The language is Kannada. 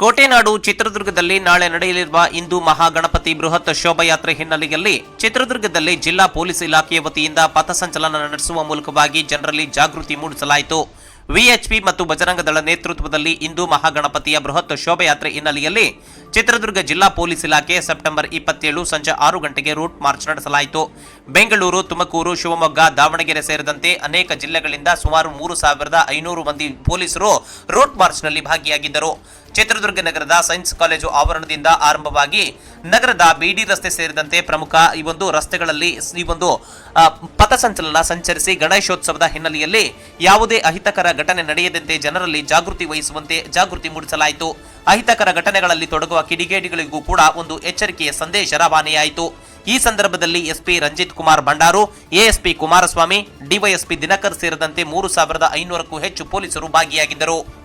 ಕೋಟೆನಾಡು ಚಿತ್ರದುರ್ಗದಲ್ಲಿ ನಾಳೆ ನಡೆಯಲಿರುವ ಹಿಂದೂ ಮಹಾಗಣಪತಿ ಬೃಹತ್ ಶೋಭಾಯಾತ್ರೆ ಹಿನ್ನೆಲೆಯಲ್ಲಿ ಚಿತ್ರದುರ್ಗದಲ್ಲಿ ಜಿಲ್ಲಾ ಪೊಲೀಸ್ ಇಲಾಖೆಯ ವತಿಯಿಂದ ಪಥಸಂಚಲನ ನಡೆಸುವ ಮೂಲಕವಾಗಿ ಜನರಲ್ಲಿ ಜಾಗೃತಿ ಮೂಡಿಸಲಾಯಿತು. ವಿಎಚ್ಪಿ ಮತ್ತು ಬಜರಂಗದಳ ನೇತೃತ್ವದಲ್ಲಿ ಹಿಂದೂ ಮಹಾಗಣಪತಿಯ ಬೃಹತ್ ಶೋಭಾಯಾತ್ರೆ ಹಿನ್ನೆಲೆಯಲ್ಲಿ ಚಿತ್ರದುರ್ಗ ಜಿಲ್ಲಾ ಪೊಲೀಸ್ ಇಲಾಖೆ ಸೆಪ್ಟೆಂಬರ್ ಇಪ್ಪತ್ತೇಳು ಸಂಜೆ ಆರು ಗಂಟೆಗೆ ರೂಟ್ ಮಾರ್ಚ್ ನಡೆಸಲಾಯಿತು. ಬೆಂಗಳೂರು, ತುಮಕೂರು, ಶಿವಮೊಗ್ಗ, ದಾವಣಗೆರೆ ಸೇರಿದಂತೆ ಅನೇಕ ಜಿಲ್ಲೆಗಳಿಂದ ಸುಮಾರು ಮೂರು ಸಾವಿರದ ಐನೂರು ಮಂದಿ ಪೊಲೀಸರು ರೂಟ್ ಮಾರ್ಚ್ನಲ್ಲಿ ಭಾಗಿಯಾಗಿದ್ದರು. ಚಿತ್ರದುರ್ಗ ನಗರದ ಸೈನ್ಸ್ ಕಾಲೇಜು ಆವರಣದಿಂದ ಆರಂಭವಾಗಿ ನಗರದ ಬಿಡಿ ರಸ್ತೆ ಸೇರಿದಂತೆ ಪ್ರಮುಖ ಈ ಒಂದು ರಸ್ತೆಗಳಲ್ಲಿ ಈ ಒಂದು ಪಥಸಂಚಲನ ಸಂಚರಿಸಿ ಗಣೇಶೋತ್ಸವದ ಹಿನ್ನೆಲೆಯಲ್ಲಿ ಯಾವುದೇ ಅಹಿತಕರ ಘಟನೆ ನಡೆಯದಂತೆ ಜನರಲ್ಲಿ ಜಾಗೃತಿ ವಹಿಸುವಂತೆ ಜಾಗೃತಿ ಮೂಡಿಸಲಾಯಿತು. ಅಹಿತಕರ ಘಟನೆಗಳಲ್ಲಿ ತೊಡಗುವ ಕಿಡಿಗೇಡಿಗಳಿಗೂ ಕೂಡ ಒಂದು ಎಚ್ಚರಿಕೆಯ ಸಂದೇಶ ರವಾನೆಯಾಯಿತು. ಈ ಸಂದರ್ಭದಲ್ಲಿ SP Ranjit Kumar Bhandaru, ASP Kumaraswamy, DYSP Dinakar ಸೇರಿದಂತೆ ಮೂರು ಸಾವಿರದ ಐನೂರಕ್ಕೂ ಹೆಚ್ಚು ಪೊಲೀಸರು ಭಾಗಿಯಾಗಿದ್ದರು.